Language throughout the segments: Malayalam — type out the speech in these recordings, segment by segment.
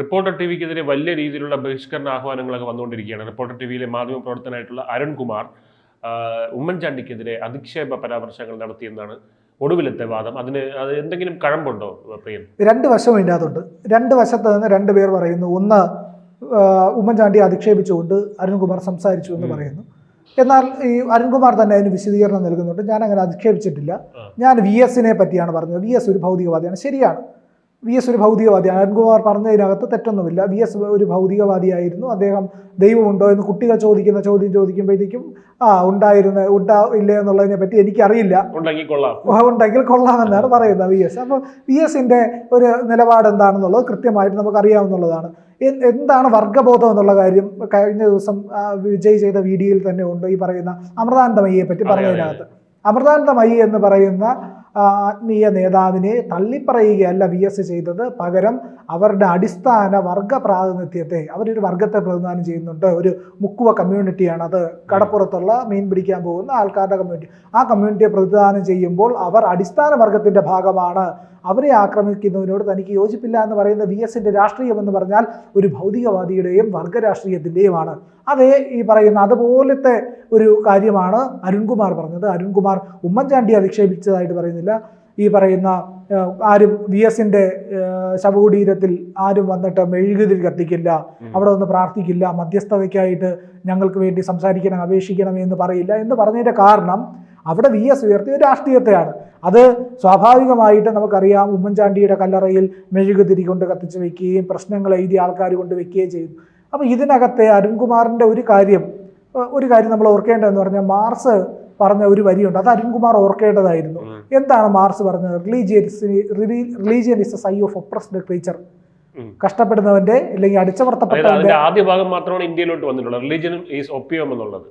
റിപ്പോർട്ടർ ടി വിക്കെതിരെ വലിയ രീതിയിലുള്ള ബഹിഷ്കരണ ആഹ്വാനങ്ങളൊക്കെ വന്നുകൊണ്ടിരിക്കുകയാണ്. റിപ്പോർട്ടർ ടി വിയിലെ മാധ്യമ പ്രവർത്തനായിട്ടുള്ള അരുൺകുമാർ ഉമ്മൻചാണ്ടിക്കെതിരെ അധിക്ഷേപ പരാമർശങ്ങൾ നടത്തിയെന്നാണ് ഒടുവിലത്തെ വാദം. അതിന് അത് എന്തെങ്കിലും കഴമ്പുണ്ടോ പ്രിയൻ? രണ്ട് വശം ഇതിന്റെ അകത്തുണ്ട്. രണ്ട് വശത്ത് നിന്ന് രണ്ട് പേർ പറയുന്നു. ഒന്ന് ഉമ്മൻചാണ്ടി അധിക്ഷേപിച്ചുകൊണ്ട് അരുൺകുമാർ സംസാരിച്ചു എന്ന് പറയുന്നു. എന്നാൽ ഈ അരുൺകുമാർ തന്നെ അതിന് വിശദീകരണം നൽകുന്നുണ്ട്. ഞാൻ അങ്ങനെ അധിക്ഷേപിച്ചിട്ടില്ല ഞാൻ വി എസിനെ പറ്റിയാണ് പറഞ്ഞത്. വി എസ് ഒരു ഭൗതികവാദിയാണ്. ശരിയാണ്. വി എസ് ഒരു ഭൗതികവാദിയാണ് അരുൺകുമാർ പറഞ്ഞതിനകത്ത് തെറ്റൊന്നുമില്ല. വി എസ് ഒരു ഭൗതികവാദിയായിരുന്നു. അദ്ദേഹം ദൈവമുണ്ടോ എന്ന് കുട്ടികൾ ചോദിക്കുന്ന ചോദ്യം ചോദിക്കുമ്പോഴത്തേക്കും ആ ഉണ്ടായിരുന്ന ഉണ്ടാ ഇല്ലേ എന്നുള്ളതിനെ പറ്റി എനിക്കറിയില്ല. ഉണ്ടെങ്കിൽ കൊള്ളാം. ഉണ്ടെങ്കിൽ കൊള്ളാമെന്നാണ് പറയുന്നത് വി എസ്. അപ്പോൾ വി എസിന്റെ ഒരു നിലപാട് എന്താണെന്നുള്ളത് കൃത്യമായിട്ട് നമുക്ക് അറിയാവുന്നതാണ് എന്താണ് വർഗബോധം എന്നുള്ള കാര്യം കഴിഞ്ഞ ദിവസം വിജയ് ചെയ്ത വീഡിയോയിൽ തന്നെ ഉണ്ട് ഈ പറയുന്ന അമൃതാനന്ദമയ്യെ പറ്റി പറയുന്നതിനകത്ത് പറഞ്ഞതിനകത്ത്. അമൃതാനന്ദമയി എന്ന് പറയുന്ന ആത്മീയ നേതാവിനെ തള്ളിപ്പറയുകയല്ല വി എസ് ചെയ്തത്. പകരം അവരുടെ അടിസ്ഥാന വർഗ പ്രാതിനിധ്യത്തെ അവരൊരു വർഗത്തെ പ്രതിനിധാനം ചെയ്യുന്നുണ്ട്. ഒരു മുക്കുവ കമ്മ്യൂണിറ്റിയാണ് അത് കടപ്പുറത്തുള്ള മീൻ പിടിക്കാൻ പോകുന്ന ആൾക്കാരുടെ കമ്മ്യൂണിറ്റി ആ കമ്മ്യൂണിറ്റിയെ പ്രതിനിധാനം ചെയ്യുമ്പോൾ അവർ അടിസ്ഥാന വർഗത്തിന്റെ ഭാഗമാണ്. അവരെ ആക്രമിക്കുന്നതിനോട് തനിക്ക് യോജിപ്പില്ല എന്ന് പറയുന്ന വി എസിന്റെ രാഷ്ട്രീയം എന്ന് പറഞ്ഞാൽ ഒരു ഭൗതികവാദിയുടെയും വർഗ രാഷ്ട്രീയത്തിന്റെയുമാണ് അതേ ഈ പറയുന്ന അതുപോലത്തെ ഒരു കാര്യമാണ് അരുൺകുമാർ പറഞ്ഞത്. അരുൺകുമാർ ഉമ്മൻചാണ്ടി അധിക്ഷേപിച്ചതായിട്ട് പറയുന്നില്ല. ഈ പറയുന്ന ആരും വി എസിന്റെ ശവകുടീരത്തിൽ ആരും വന്നിട്ട് മെഴുകുതിരി കത്തിക്കില്ല. അവിടെ ഒന്ന് പ്രാർത്ഥിക്കില്ല. മധ്യസ്ഥതയ്ക്കായിട്ട് ഞങ്ങൾക്ക് വേണ്ടി സംസാരിക്കണം അപേക്ഷിക്കണം എന്ന് പറയില്ല എന്ന് പറഞ്ഞതിന്റെ കാരണം അവിടെ വി എസ് ഉയർത്തിയ ഒരു രാഷ്ട്രീയത്തെയാണ്. അത് സ്വാഭാവികമായിട്ട് നമുക്കറിയാം ഉമ്മൻചാണ്ടിയുടെ കല്ലറയിൽ മെഴുകുതിരി കൊണ്ട് കത്തിച്ച് വെക്കുകയും പ്രശ്നങ്ങൾ എഴുതിയ ആൾക്കാർ കൊണ്ട് വെക്കുകയും ചെയ്തു. അപ്പോൾ ഇതിനകത്തെ അരുൺകുമാറിന്റെ ഒരു കാര്യം ഒരു കാര്യം നമ്മൾ ഓർക്കേണ്ടതെന്ന് പറഞ്ഞാൽ മാർസ് പറഞ്ഞ ഒരു വരിയുണ്ട്. അത് അരുൺകുമാർ ഓർക്കേണ്ടതായിരുന്നു. എന്താണ് മാർസ് പറഞ്ഞത്? Religions religion is a sigh of oppressed creature. കഷ്ടപ്പെടുന്നവന്റെ അല്ലെങ്കിൽ അടിച്ചമർത്തപ്പെട്ടവന്റെ ആദ്യ ഭാഗം മാത്രമാണ് ഇന്ത്യയിലോട്ട് വന്നിട്ടുള്ളത്. റിലീജിയൻ ഈസ് ഒപ്പിയം എന്നുള്ളത്.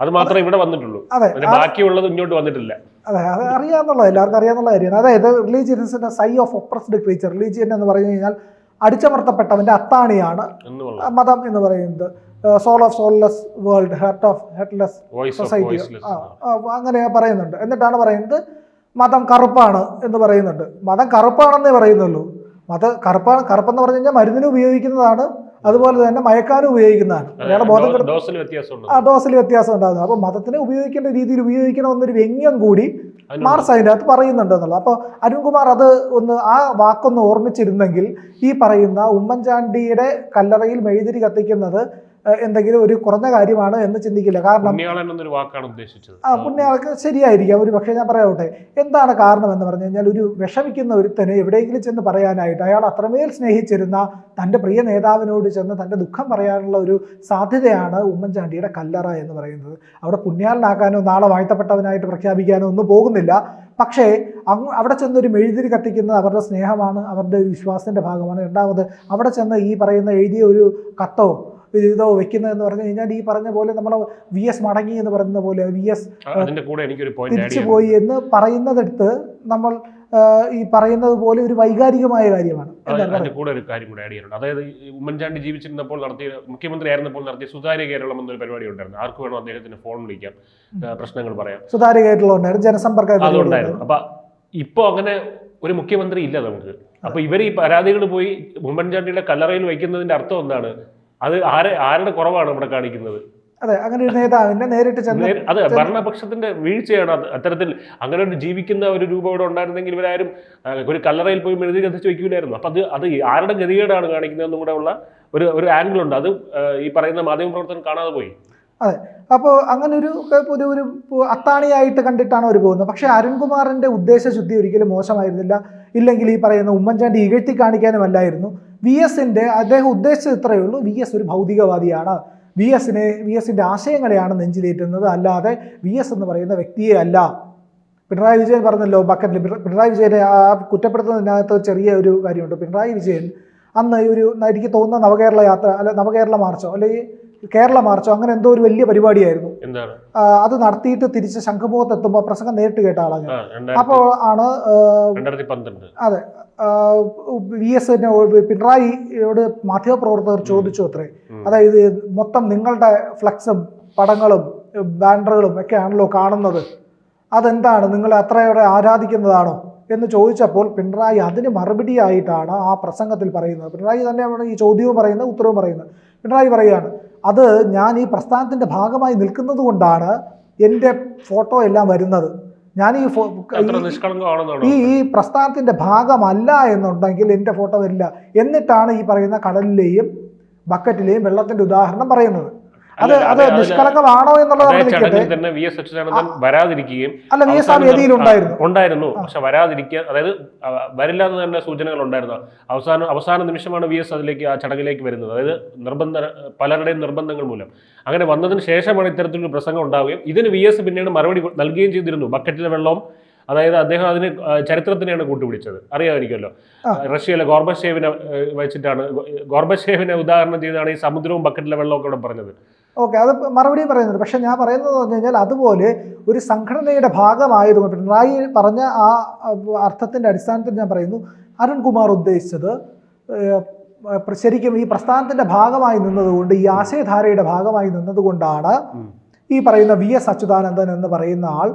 അത് മാത്രമേ ഇവിടെ വന്നിട്ടുള്ളൂ. ബാക്കിയുള്ളത് ഇങ്ങോട്ട് വന്നിട്ടില്ല. അതെ അത് അറിയാന്നുള്ളത് എല്ലാവർക്കും അറിയാന്നുള്ള കാര്യമാണ്. അതായത് റിലീജിയൻസിന്റെ sigh of oppressed creature religion എന്ന് പറഞ്ഞു കഴിഞ്ഞാൽ അടിച്ചമർത്തപ്പെട്ടവന്റെ അത്താണിയാണ് മതം എന്ന് പറയുന്നത്. Soul of soulless world heart of of society അങ്ങനെ പറയുന്നുണ്ട്. എന്നിട്ടാണ് പറയുന്നത് മതം കറുപ്പാണ് എന്ന് പറയുന്നുണ്ട്. മതം കറുപ്പാണെന്നേ പറയുന്നുള്ളൂ. മത കറുപ്പ കറുപ്പെന്ന് പറഞ്ഞു കഴിഞ്ഞാൽ മരുന്നിന് ഉപയോഗിക്കുന്നതാണ്. അതുപോലെ തന്നെ മയക്കാനും ഉപയോഗിക്കുന്നതാണ്. അയാളെ ബോധം ആ ഡോസിൽ വ്യത്യാസം ഉണ്ടാകുന്നത് അപ്പോൾ മതത്തിനെ ഉപയോഗിക്കേണ്ട രീതിയിൽ ഉപയോഗിക്കണമെന്നൊരു വ്യംഗ്യം കൂടി മാർസ് അതിന്റെ അകത്ത് പറയുന്നുണ്ട് എന്നുള്ളത് അപ്പോൾ അരുൺകുമാർ അത് ഒന്ന് ആ വാക്കൊന്ന് ഓർമ്മിച്ചിരുന്നെങ്കിൽ ഈ പറയുന്ന ഉമ്മൻചാണ്ടിയുടെ കല്ലറയിൽ മെഴുതിരി കത്തിക്കുന്നത് എന്തെങ്കിലും ഒരു കുറഞ്ഞ കാര്യമാണ് എന്ന് ചിന്തിക്കില്ല. കാരണം എന്നൊരു വാക്കാണ് ഉദ്ദേശിച്ചത്. ആ പുണ്യാൾക്ക് ശരിയായിരിക്കാം. ഒരു പക്ഷേ ഞാൻ പറയാവട്ടെ എന്താണ് കാരണം എന്ന് പറഞ്ഞു കഴിഞ്ഞാൽ ഒരു വിഷമിക്കുന്ന ഒരുത്തന് എവിടെയെങ്കിലും ചെന്ന് പറയാനായിട്ട് അയാൾ അത്രമേൽ സ്നേഹിച്ചിരുന്ന തന്റെ പ്രിയ നേതാവിനോട് ചെന്ന് തന്റെ ദുഃഖം പറയാനുള്ള ഒരു സാധ്യതയാണ് ഉമ്മൻചാണ്ടിയുടെ കല്ലറ എന്ന് പറയുന്നത്. അവിടെ പുണ്യാളനാക്കാനോ നാളെ വാഴ്ത്തപ്പെട്ടവനായിട്ട് പ്രഖ്യാപിക്കാനോ ഒന്നും പോകുന്നില്ല. പക്ഷേ അങ്ങ് അവിടെ ചെന്ന് ഒരു മെഴുതിരി കത്തിക്കുന്നത് അവരുടെ സ്നേഹമാണ് അവരുടെ വിശ്വാസത്തിന്റെ ഭാഗമാണ്. രണ്ടാമത് അവിടെ ചെന്ന് ഈ പറയുന്ന എഴുതിയ ഒരു കത്തോ ഒരു വെക്കുന്നത് എന്ന് പറഞ്ഞു കഴിഞ്ഞാൽ ഈ പറഞ്ഞ പോലെ നമ്മൾ വി എസ് മടങ്ങി എന്ന് പറയുന്ന പോലെ വി എസ് തിരിച്ചു പോയി എന്ന് പറയുന്നതെടുത്ത് നമ്മൾ ഈ പറയുന്നത് പോലെ ഒരു വൈകാരികമായ കാര്യമാണ്. അതിന്റെ കൂടെ ഒരു കാര്യം കൂടെ ആഡ് ചെയ്യാനുണ്ട്. അതായത് ഉമ്മൻചാണ്ടി ജീവിച്ചിരുന്നപ്പോൾ നടത്തിയ മുഖ്യമന്ത്രി ആയിരുന്നപ്പോൾ നടത്തിയ സുതാര്യ കേരളം എന്നൊരു പരിപാടി ഉണ്ടായിരുന്നു. ആർക്ക് വേണോ അദ്ദേഹത്തിന് ഫോൺ വിളിക്കാം. പ്രശ്നങ്ങൾ പറയാം. സുതാര്യ കേരളം ഉണ്ടായിരുന്നു. ജനസമ്പർക്ക അതുണ്ടായിരുന്നു. അപ്പൊ ഇപ്പൊ അങ്ങനെ ഒരു മുഖ്യമന്ത്രി ഇല്ല നമുക്ക്. അപ്പൊ ഇവർ ഈ പരാതികൾ പോയി ഉമ്മൻചാണ്ടിയുടെ കല്ലറയിൽ വയ്ക്കുന്നതിന്റെ അർത്ഥം എന്താണ്? അത് ആരെ ആരുടെ കുറവാണ് ഇവിടെ കാണിക്കുന്നത്? അതെ അങ്ങനെ ഒരു നേതാവിനെ നേരിട്ട് ചെന്ന് അതെ ഭരണപക്ഷത്തിന്റെ വീഴ്ചയാണ് അത്. അത്തരത്തിൽ അങ്ങനെ ഒരു ജീവിക്കുന്ന ഒരു രൂപം ഇവിടെ ഉണ്ടായിരുന്നെങ്കിൽ ഇവരാരും ഒരു കല്ലറയിൽ പോയി മെഴുതി കത്തിച്ച് വെക്കില്ലായിരുന്നു അപ്പൊ അത് അത് ആരുടെ ഗതികേടാണ് കാണിക്കുന്നതെന്നും കൂടെ ഉള്ള ഒരു ഒരു ആംഗിൾ ഉണ്ട്. അത് ഈ പറയുന്ന മാധ്യമ പ്രവർത്തനം കാണാതെ പോയി. അതെ. അപ്പോൾ അങ്ങനെ ഒരു ഒരു ഒരു അത്താണിയായിട്ട് കണ്ടിട്ടാണ് അവർ പോകുന്നത്. പക്ഷേ അരുൺകുമാറിന്റെ ഉദ്ദേശശുദ്ധി ഒരിക്കലും മോശമായിരുന്നില്ല. ഇല്ലെങ്കിൽ ഈ പറയുന്ന ഉമ്മൻചാണ്ടി ഇകഴ്ത്തി കാണിക്കാനുമല്ലായിരുന്നു വി എസിന്റെ അദ്ദേഹം ഉദ്ദേശിച്ചത് ഇത്രയേ ഉള്ളൂ. വി എസ് ഒരു ഭൗതികവാദിയാണ്. വി എസിനെ വി എസിന്റെ ആശയങ്ങളെയാണ് നെഞ്ചിലേറ്റുന്നത്. അല്ലാതെ വി എസ് എന്ന് പറയുന്ന വ്യക്തിയെ അല്ല. പിണറായി വിജയൻ പറഞ്ഞല്ലോ ബക്കറ്റിൽ പിണ- പിണറായി വിജയനെ ആ കുറ്റപ്പെടുത്തുന്നതിനകത്ത് ചെറിയ ഒരു കാര്യമുണ്ട്. പിണറായി വിജയൻ അന്ന് ഒരു എനിക്ക് തോന്നുന്ന നവകേരള യാത്ര അല്ല നവകേരള മാർച്ചോ അല്ലെങ്കിൽ കേരള മാർച്ചോ അങ്ങനെ എന്തോ ഒരു വലിയ പരിപാടിയായിരുന്നു. അത് നടത്തിയിട്ട് തിരിച്ച് ശംഖുമുഖത്ത് എത്തുമ്പോൾ പ്രസംഗം നേരിട്ട് കേട്ട ആളാണ് അപ്പോൾ ആണ് അതെ വി എസ് പിണറായിയോട് മാധ്യമപ്രവർത്തകർ ചോദിച്ചു അത്രേ. അതായത് മൊത്തം നിങ്ങളുടെ ഫ്ലക്സും പടങ്ങളും ബാനറുകളും ഒക്കെ ആണല്ലോ കാണുന്നത്. അതെന്താണ്? നിങ്ങൾ അത്രയേറെ ആരാധിക്കുന്നതാണോ? എന്ന് ചോദിച്ചപ്പോൾ പിണറായി അതിന് മറുപടിയായിട്ടാണ് ആ പ്രസംഗത്തിൽ പറയുന്നത്. പിണറായി തന്നെയാണ് ഈ ചോദ്യവും പറയുന്നത് ഉത്തരവും പറയുന്നത്. പിണറായി പറയുകയാണ് അത് ഞാൻ ഈ പ്രസ്ഥാനത്തിന്റെ ഭാഗമായി നിൽക്കുന്നത് കൊണ്ടാണ് എന്റെ ഫോട്ടോ എല്ലാം വരുന്നത്. ഞാൻ ഈ ഈ- ഈ പ്രസ്ഥാനത്തിന്റെ ഭാഗമല്ല എന്നുണ്ടെങ്കിൽ എന്റെ ഫോട്ടോ വരില്ല. എന്നിട്ടാണ് ഈ പറയുന്ന കടലിലെയും ബക്കറ്റിലെയും വെള്ളത്തിന്റെ ഉദാഹരണം പറയുന്നത്. അത് നിഷ്കളങ്കമാണോ എന്നുള്ളത് തന്നെ വി എസ് അച്യുതാനന്ദൻ വരാതിരിക്കുകയും അല്ല വി എസ് ആ വേദിയിൽ ഉണ്ടായിരുന്നു. ഉണ്ടായിരുന്നു പക്ഷെ വരാതിരിക്കുക അതായത് വരില്ല എന്ന് തന്നെ സൂചനകൾ ഉണ്ടായിരുന്നു. അവസാനം അവസാന നിമിഷമാണ് വി എസ് അതിലേക്ക് ആ ചടങ്ങിലേക്ക് വരുന്നത്. അതായത് നിർബന്ധ പലരുടെയും നിർബന്ധങ്ങൾ മൂലം. അങ്ങനെ വന്നതിന് ശേഷമാണ് ഇത്തരത്തിലൊരു പ്രസംഗം ഉണ്ടാവുകയും ഇതിന് വി എസ് പിന്നീട് മറുപടി നൽകുകയും ചെയ്തിരുന്നു. ബക്കറ്റിലെ വെള്ളം അതായത് അദ്ദേഹം അതിന് ചരിത്രത്തിനെയാണ് കൂട്ടുപിടിച്ചത്. അറിയാമായിരിക്കുമല്ലോ റഷ്യയിലെ ഗോർബഷേവിനെ വെച്ചിട്ടാണ് ഗോർബഷേവിനെ ഉദാഹരണം ചെയ്താണ് ഈ സമുദ്രവും ബക്കറ്റിലെ വെള്ളവും ഒക്കെ ഇവിടെ പറഞ്ഞത്. ഓക്കെ അത് മറുപടി പറയുന്നുണ്ട്. പക്ഷെ ഞാൻ പറയുന്നത് പറഞ്ഞു കഴിഞ്ഞാൽ അതുപോലെ ഒരു സംഘടനയുടെ ഭാഗമായതുകൊണ്ട് പിണറായി പറഞ്ഞ ആ അർത്ഥത്തിന്റെ അടിസ്ഥാനത്തിൽ ഞാൻ പറയുന്നു അരുൺകുമാർ ഉദ്ദേശിച്ചത് ശരിക്കും ഈ പ്രസ്ഥാനത്തിന്റെ ഭാഗമായി നിന്നതുകൊണ്ട് ഈ ആശയധാരയുടെ ഭാഗമായി നിന്നതുകൊണ്ടാണ് ഈ പറയുന്ന വി എസ് അച്യുതാനന്ദൻ എന്ന് പറയുന്ന ആൾ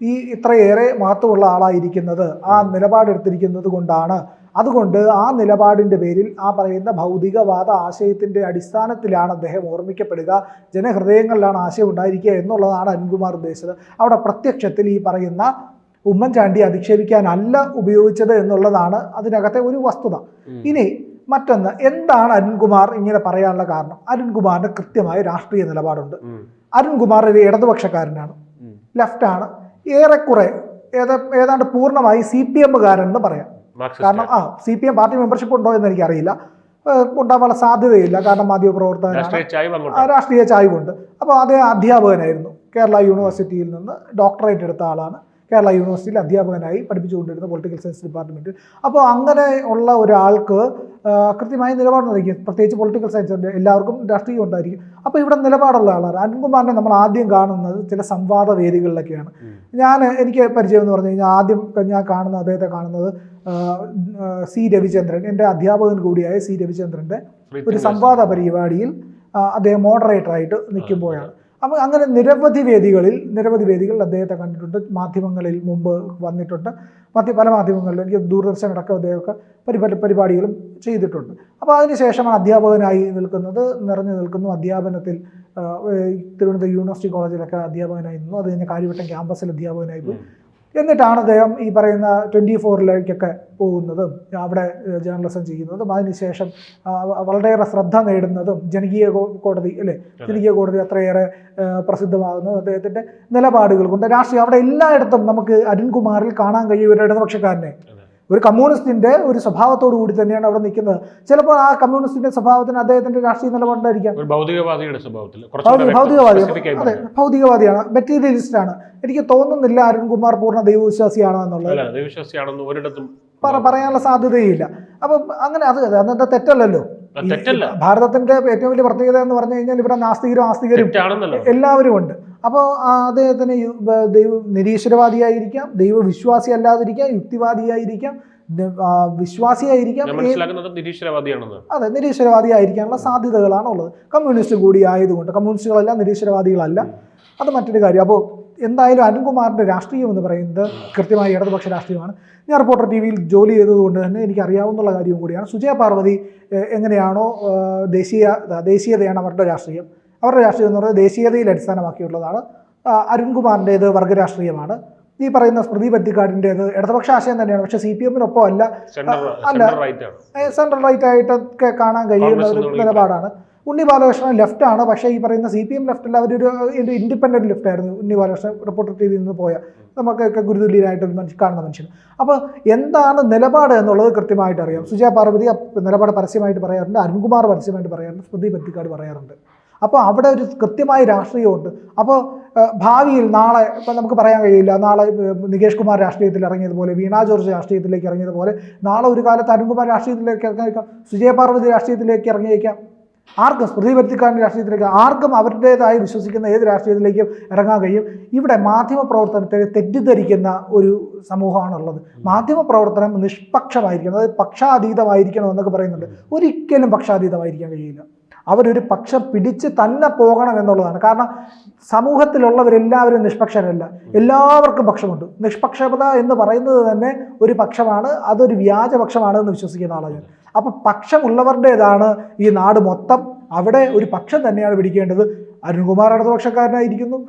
ഈ ഇത്രയേറെ മഹത്വമുള്ള ആളായിരിക്കുന്നത് ആ നിലപാടെടുത്തിരിക്കുന്നത് കൊണ്ടാണ് അതുകൊണ്ട് ആ നിലപാടിന്റെ പേരിൽ ആ പറയുന്ന ഭൗതികവാദ ആശയത്തിന്റെ അടിസ്ഥാനത്തിലാണ് അദ്ദേഹം ഓർമ്മിക്കപ്പെടുക. ജനഹൃദയങ്ങളിലാണ് ആശയം ഉണ്ടായിരിക്കുക എന്നുള്ളതാണ് അരുൺകുമാർ ഉദ്ദേശിച്ചത്. അവിടെ പ്രത്യക്ഷത്തിൽ ഈ പറയുന്ന ഉമ്മൻചാണ്ടി അധിക്ഷേപിക്കാനല്ല ഉപയോഗിച്ചത് എന്നുള്ളതാണ് അതിനകത്തെ ഒരു വസ്തുത. ഇനി മറ്റൊന്ന് എന്താണ് അരുൺകുമാർ ഇങ്ങനെ പറയാനുള്ള കാരണം? അരുൺകുമാറിന്റെ കൃത്യമായ രാഷ്ട്രീയ നിലപാടുണ്ട്. അരുൺകുമാർ ഒരു ഇടതുപക്ഷക്കാരനാണ്. ലെഫ്റ്റാണ്. ഏറെക്കുറെ ഏത ഏതാണ്ട് പൂർണമായി സി പി എമ്മുകാരൻ എന്ന് പറയാം. കാരണം ആ C P M party membership ഉണ്ടോ എന്ന് എനിക്കറിയില്ല. അറിയില്ല ഉണ്ടാവാനുള്ള സാധ്യതയില്ല. കാരണം മാധ്യമപ്രവർത്തകനാണ്. രാഷ്ട്രീയ ചായ്വുണ്ട്. അപ്പോൾ അദ്ദേഹം അധ്യാപകനായിരുന്നു. കേരള യൂണിവേഴ്സിറ്റിയിൽ നിന്ന് ഡോക്ടറേറ്റ് എടുത്ത ആളാണ്. കേരള യൂണിവേഴ്സിറ്റിയിൽ അധ്യാപകനായി പഠിപ്പിച്ചുകൊണ്ടിരുന്ന പൊളിറ്റിക്കൽ സയൻസ് ഡിപ്പാർട്ട്മെന്റിൽ അപ്പോൾ അങ്ങനെ ഉള്ള ഒരാൾക്ക് കൃത്യമായി നിലപാട് നിലപാടുണ്ടായിരിക്കും പ്രത്യേകിച്ച് പൊളിറ്റിക്കൽ സയൻസ് എല്ലാവർക്കും രാഷ്ട്രീയം ഉണ്ടായിരിക്കും. അപ്പോൾ ഇവിടെ നിലപാടുള്ള ആളാണ്. അരുൺകുമാറിനെ നമ്മൾ ആദ്യം കാണുന്നത് ചില സംവാദ വേദികളിലൊക്കെയാണ്. ഞാൻ എനിക്ക് പരിചയം എന്ന് പറഞ്ഞു കഴിഞ്ഞാൽ ആദ്യം ഞാൻ കാണുന്ന അദ്ദേഹത്തെ കാണുന്നത് സി രവിചന്ദ്രൻ. എന്റെ അധ്യാപകൻ കൂടിയായ സി രവിചന്ദ്രന്റെ ഒരു സംവാദ പരിപാടിയിൽ അദ്ദേഹം മോഡറേറ്ററായിട്ട് നിൽക്കുമ്പോഴാണ്. അപ്പോൾ അങ്ങനെ നിരവധി വേദികളിൽ നിരവധി വേദികളിൽ അദ്ദേഹത്തെ കണ്ടിട്ടുണ്ട്. മാധ്യമങ്ങളിൽ മുമ്പ് വന്നിട്ടുണ്ട്. മറ്റ് പല മാധ്യമങ്ങളിലും എനിക്ക് ദൂരദർശൻ അടക്കം അദ്ദേഹമൊക്കെ പരിപാടി പരിപാടികളും ചെയ്തിട്ടുണ്ട്. അപ്പോൾ അതിനുശേഷമാണ് അധ്യാപകനായി നിൽക്കുന്നത് നിറഞ്ഞു നിൽക്കുന്നു. അധ്യാപനത്തിൽ തിരുവനന്തപുരം യൂണിവേഴ്സിറ്റി കോളേജിലൊക്കെ അധ്യാപകനായിരുന്നു അത് കഴിഞ്ഞ് കാര്യവട്ടം ക്യാമ്പസിൽ അധ്യാപകനായി പോയി. എന്നിട്ടാണ് അദ്ദേഹം ഈ പറയുന്ന ട്വന്റി ഫോറിലേക്കൊക്കെ പോകുന്നതും അവിടെ ജേർണലിസം ചെയ്യുന്നതും അതിനുശേഷം വളരെയേറെ ശ്രദ്ധ നേടുന്നതും ജനകീയ കോടതി അല്ലേ? ജനകീയ കോടതി അത്രയേറെ പ്രസിദ്ധമാകുന്നതും അദ്ദേഹത്തിന്റെ നിലപാടുകൾ കൊണ്ട് രാഷ്ട്രീയം അവിടെ എല്ലായിടത്തും നമുക്ക് അരുൺകുമാറിൽ കാണാൻ കഴിയും ഒരു ഇടതുപക്ഷക്കാരനെ. ഒരു കമ്മ്യൂണിസ്റ്റിന്റെ ഒരു സ്വഭാവത്തോടു കൂടി തന്നെയാണ് അവിടെ നിൽക്കുന്നത്. ചിലപ്പോൾ ആ കമ്മ്യൂണിസ്റ്റിന്റെ സ്വഭാവത്തിന് അദ്ദേഹത്തിന്റെ രാഷ്ട്രീയ ഭൗതികവാദിയുടെ സ്വഭാവത്തിൽ കുറച്ചുകൂടെ ഭൗതികവാദി അതെ ഭൗതികവാദിയാണ്. മെറ്റീരിയലിസ്റ്റ് ആണ് എനിക്ക് തോന്നുന്നില്ല അരുൺകുമാർ പൂർണ ദൈവവിശ്വാസിയാണോ എന്നുള്ളത്. അല്ല ദൈവവിശ്വാസിയാണെന്ന് ഒരിടത്തും പറ- പറയാനുള്ള സാധ്യതയില്ല. അപ്പം അങ്ങനെ അത് അന്നത്തെ തെറ്റല്ലല്ലോ? തെറ്റല്ല. ഭാരതത്തിന്റെ ഏറ്റവും വലിയ പ്രത്യേകത എന്ന് പറഞ്ഞു കഴിഞ്ഞാൽ ഇവിടെ നാസ്തികരും ആസ്തികരും എല്ലാവരും ഉണ്ട്. അപ്പോൾ അദ്ദേഹത്തിന് ദൈവ നിരീശ്വരവാദിയായിരിക്കാം ദൈവവിശ്വാസി അല്ലാതിരിക്കാം യുക്തിവാദിയായിരിക്കാം വിശ്വാസിയായിരിക്കാം. നിരീശ്വരവാദിയാണെന്ന്. അതെ നിരീശ്വരവാദിയായിരിക്കാനുള്ള സാധ്യതകളാണ് ഉള്ളത് കമ്മ്യൂണിസ്റ്റ് കൂടി ആയതുകൊണ്ട് കമ്മ്യൂണിസ്റ്റുകളെല്ലാം നിരീശ്വരവാദികളല്ല. അത് മറ്റൊരു കാര്യം. അപ്പോൾ എന്തായാലും അരുൺകുമാറിന്റെ രാഷ്ട്രീയം എന്ന് പറയുന്നത് കൃത്യമായി ഇടതുപക്ഷ രാഷ്ട്രീയമാണ്. ഞാൻ റിപ്പോർട്ടർ ടി വിയിൽ ജോലി ചെയ്തതുകൊണ്ട് തന്നെ എനിക്ക് അറിയാവുന്ന കാര്യവും കൂടിയാണ്. സുജയ പാർവതി എങ്ങനെയാണോ ദേശീയ ദേശീയതയാണ് അവരുടെ രാഷ്ട്രീയം. അവരുടെ രാഷ്ട്രീയം എന്ന് പറയുന്നത് ദേശീയതയിൽ അടിസ്ഥാനമാക്കിയുള്ളതാണ്. അരുൺകുമാറിന്റേത് വർഗരാഷ്ട്രീയമാണ്. ഈ പറയുന്ന സ്മൃതി പറ്റിക്കാടിന്റേത് ഇടതുപക്ഷ ആശയം തന്നെയാണ്. പക്ഷേ സി പി എമ്മിനൊപ്പം അല്ല അല്ല. സെൻട്രൽ റൈറ്റ് ആയിട്ടൊക്കെ കാണാൻ കഴിയുന്ന ഒരു നിലപാടാണ്. ഉണ്ണി ബാലകൃഷ്ണൻ ലെഫ്റ്റ് ആണ്. പക്ഷേ ഈ പറയുന്ന സി പി എം ലെഫ്റ്റ് അല്ല അവരൊരു ഇൻഡിപെൻഡന്റ് ലെഫ്റ്റ് ആയിരുന്നു. ഉണ്ണി ബാലകൃഷ്ണൻ റിപ്പോർട്ടർ ടി വിയിൽ നിന്ന് പോയ. നമുക്കൊക്കെ ഗുരുതുല്യനായിട്ട് ഒരു മനുഷ്യ കാണുന്ന മനുഷ്യൻ. അപ്പോൾ എന്താണ് നിലപാട് എന്നുള്ളത് കൃത്യമായിട്ട് അറിയാം. സുജയ പാർവതി നിലപാട് പരസ്യമായിട്ട് പറയാറുണ്ട്. അരുൺകുമാർ പരസ്യമായിട്ട് പറയാറുണ്ട്. സ്മൃതി പറ്റിക്കാട് പറയാറുണ്ട്. അപ്പോൾ അവിടെ ഒരു കൃത്യമായ രാഷ്ട്രീയമുണ്ട്. അപ്പോൾ ഭാവിയിൽ നാളെ ഇപ്പം നമുക്ക് പറയാൻ കഴിയില്ല. നാളെ നികേഷ് കുമാർ രാഷ്ട്രീയത്തിൽ ഇറങ്ങിയതുപോലെ വീണ ജോർജ് രാഷ്ട്രീയത്തിലേക്ക് ഇറങ്ങിയതുപോലെ നാളെ ഒരു കാലത്ത് അരുൺകുമാർ രാഷ്ട്രീയത്തിലേക്ക് ഇറങ്ങിയേക്കാം. സുജയ പാർവതി രാഷ്ട്രീയത്തിലേക്ക് ഇറങ്ങിയേക്കാം. ആർക്കും സ്മൃതി പരുത്തിക്കാരന്റെ രാഷ്ട്രീയത്തിലേക്ക് ആർക്കും അവരുടേതായി വിശ്വസിക്കുന്ന ഏത് രാഷ്ട്രീയത്തിലേക്കും ഇറങ്ങാൻ കഴിയും. ഇവിടെ മാധ്യമ പ്രവർത്തനത്തെ തെറ്റിദ്ധരിക്കുന്ന ഒരു സമൂഹമാണുള്ളത്. മാധ്യമ പ്രവർത്തനം നിഷ്പക്ഷമായിരിക്കണം അതായത് പക്ഷാതീതമായിരിക്കണം എന്നൊക്കെ പറയുന്നുണ്ട്. ഒരിക്കലും പക്ഷാതീതമായിരിക്കാൻ കഴിയില്ല. അവരൊരു പക്ഷം പിടിച്ച് തന്നെ പോകണം എന്നുള്ളതാണ്. കാരണം സമൂഹത്തിലുള്ളവരെല്ലാവരും നിഷ്പക്ഷരല്ല. എല്ലാവർക്കും പക്ഷമുണ്ട്. നിഷ്പക്ഷത എന്ന് പറയുന്നത് തന്നെ ഒരു പക്ഷമാണ് അതൊരു വ്യാജപക്ഷമാണ് എന്ന് വിശ്വസിക്കുന്ന ആളാണ് ഞാൻ അപ്പം പക്ഷമുള്ളവരുടേതാണ് ഈ നാട് മൊത്തം. അവിടെ ഒരു പക്ഷം തന്നെയാണ് പിടിക്കേണ്ടത്. അരുൺകുമാർ ഇടതുപക്ഷക്കാരനായിരിക്കുന്നു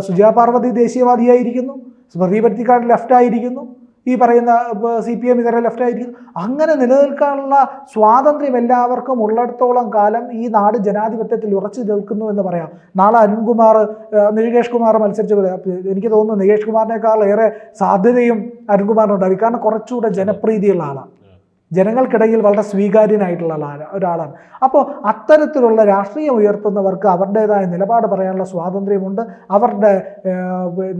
സുജാ പാർവതി ദേശീയവാദിയായിരിക്കുന്നു. സ്മൃതി ലെഫ്റ്റ് ആയിരിക്കുന്നു. ഈ പറയുന്ന സി പി എം ഇതര ലെഫ്റ്റ് ആയിരിക്കുന്നു. അങ്ങനെ നിലനിൽക്കാനുള്ള സ്വാതന്ത്ര്യം എല്ലാവർക്കും ഉള്ളിടത്തോളം കാലം ഈ നാട് ജനാധിപത്യത്തിൽ ഉറച്ചു നിൽക്കുന്നു എന്ന് പറയാം. നാളെ അരുൺകുമാർ നികേഷ് കുമാർ മത്സരിച്ച്. എനിക്ക് തോന്നുന്നു നികേഷ് കുമാറിനേക്കാൾ ഏറെ സാധ്യതയും അരുൺകുമാറിനുണ്ടാവും. കാരണം കുറച്ചുകൂടെ ജനപ്രീതിയുള്ള ആളാണ്. ജനങ്ങൾക്കിടയിൽ വളരെ സ്വീകാര്യനായിട്ടുള്ള ഒരാളാണ്. അപ്പോൾ അത്തരത്തിലുള്ള രാഷ്ട്രീയം ഉയർത്തുന്നവർക്ക് അവരുടേതായ നിലപാട് പറയാനുള്ള സ്വാതന്ത്ര്യമുണ്ട്. അവരുടെ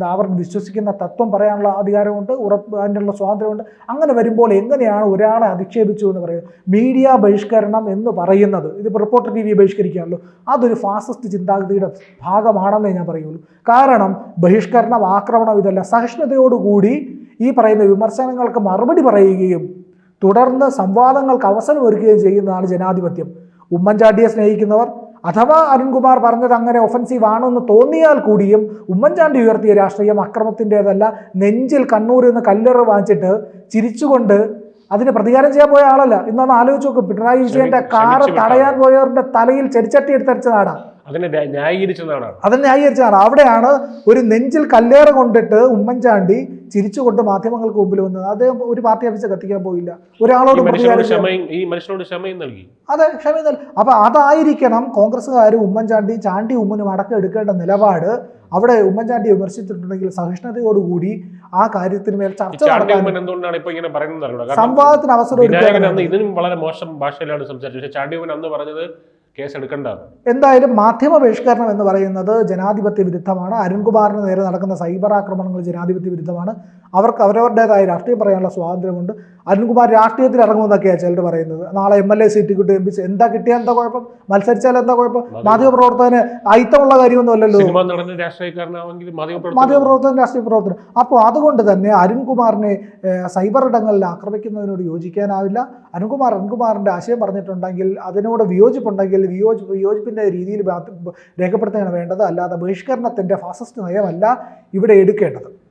അവർ വിശ്വസിക്കുന്ന തത്വം പറയാനുള്ള അധികാരമുണ്ട്. ഉറപ്പ് അതിനുള്ള സ്വാതന്ത്ര്യമുണ്ട്. അങ്ങനെ വരുമ്പോൾ എങ്ങനെയാണ് ഒരാളെ അധിക്ഷേപിച്ചു എന്ന് പറയുന്നത്? മീഡിയ ബഹിഷ്കരണം എന്ന് പറയുന്നത് ഇതിപ്പോൾ റിപ്പോർട്ടർ ടി വി ബഹിഷ്കരിക്കുകയാണല്ലോ അതൊരു ഫാസിസ്റ്റ് ചിന്താഗതിയുടെ ഭാഗമാണെന്നേ ഞാൻ പറയുള്ളൂ. കാരണം ബഹിഷ്കരണം ആക്രമണം ഇതല്ല സഹിഷ്ണുതയോടുകൂടി ഈ പറയുന്ന വിമർശനങ്ങൾക്ക് മറുപടി പറയുകയും തുടർന്ന് സംവാദങ്ങൾക്ക് അവസരം ഒരുക്കുകയും ചെയ്യുന്നതാണ് ജനാധിപത്യം. ഉമ്മൻചാണ്ടിയെ സ്നേഹിക്കുന്നവർ അഥവാ അരുൺകുമാർ പറഞ്ഞത് അങ്ങനെ ഒഫൻസീവ് ആണെന്ന് തോന്നിയാൽ കൂടിയും ഉമ്മൻചാണ്ടി ഉയർത്തിയ രാഷ്ട്രീയം അക്രമത്തിന്റെതല്ല നെഞ്ചിൽ കണ്ണൂരിൽ നിന്ന് കല്ലെറ് വാങ്ങിച്ചിട്ട് ചിരിച്ചുകൊണ്ട് അതിന് പ്രതികാരം ചെയ്യാൻ പോയ ആളല്ല. ഇന്നൊന്ന് ആലോചിച്ച് നോക്കും പിണറായി വിജയന്റെ കാറ് തടയാൻ പോയവരുടെ തലയിൽ ചെടിച്ചട്ടി എടുത്തടിച്ച നാടാണ് അതിനെ ന്യായീകരിച്ചതാണ് അത് ന്യായീകരിച്ചാണ് അവിടെയാണ് ഒരു നെഞ്ചിൽ കല്ലേറ കൊണ്ടിട്ട് ഉമ്മൻചാണ്ടി ചിരിച്ചുകൊണ്ട് മാധ്യമങ്ങൾക്ക് മുമ്പിൽ വന്നത്. അദ്ദേഹം ഒരു പാർട്ടി ഓഫീസ് കത്തിക്കാൻ പോയില്ല. ഒരാളോട് മനുഷ്യനോട് ക്ഷമയും ഈ മനുഷ്യനോട് ക്ഷമയും നൽകി. അതെ ക്ഷമിതൽ അപ്പൊ അതായിരിക്കണം കോൺഗ്രസ്സുകാരും ഉമ്മൻചാണ്ടി ചാണ്ടി ഉമ്മനും അടക്കം എടുക്കേണ്ട നിലപാട്. അവിടെ ഉമ്മൻചാണ്ടി വിമർശിച്ചിട്ടുണ്ടെങ്കിൽ സഹിഷ്ണുതയോടുകൂടി ആ കാര്യത്തിന് മേൽ ചർച്ച നടത്താൻ സംവാദത്തിന് അവസരം ഇതിനും വളരെ മോശം ഭാഷയിലാണ് സംസാരിച്ചത്. പക്ഷേ ചാണ്ടി ഉമ്മൻ അന്ന് പറഞ്ഞത് എന്തായാലും മാധ്യമ ബഹിഷ്കരണം എന്ന് പറയുന്നത് ജനാധിപത്യ വിരുദ്ധമാണ്. അരുൺകുമാറിന് നേരെ നടക്കുന്ന സൈബർ ആക്രമണങ്ങൾ ജനാധിപത്യ വിരുദ്ധമാണ്. അവർക്ക് അവരവരുടേതായ രാഷ്ട്രീയം പറയാനുള്ള സ്വാതന്ത്ര്യമുണ്ട്. അരുൺകുമാർ രാഷ്ട്രീയത്തിൽ ഇറങ്ങുമെന്നൊക്കെയാണ് ചിലർ പറയുന്നത്. നാളെ എം എൽ എ സീറ്റ് കിട്ടും എം പി എന്താ കിട്ടിയാൽ എന്താ കുഴപ്പം? മത്സരിച്ചാൽ എന്താ കുഴപ്പം? മാധ്യമപ്രവർത്തകന് അയിത്തമുള്ള രാഷ്ട്രീയക്കാരനാണെങ്കിൽ മാധ്യമപ്രവർത്തകൻ. മാധ്യമപ്രവർത്തകൻ രാഷ്ട്രീയ പ്രവർത്തനം അപ്പോൾ അതുകൊണ്ട് തന്നെ അരുൺകുമാറിനെ സൈബർ ഇടങ്ങളിൽ ആക്രമിക്കുന്നതിനോട് യോജിക്കാനാവില്ല. അരുൺകുമാർ അരുൺകുമാറിന്റെ ആശയം പറഞ്ഞിട്ടുണ്ടെങ്കിൽ അതിനോട് വിയോജിപ്പുണ്ടെങ്കിൽ വിയോജിപ്പ് വിയോജിപ്പിന്റെ രീതിയിൽ രേഖപ്പെടുത്തുകയാണ് വേണ്ടത്. അല്ലാതെ ബഹിഷ്കരണത്തിന്റെ ഫാസിസ്റ്റ് നയമല്ല ഇവിടെ എടുക്കേണ്ടത്.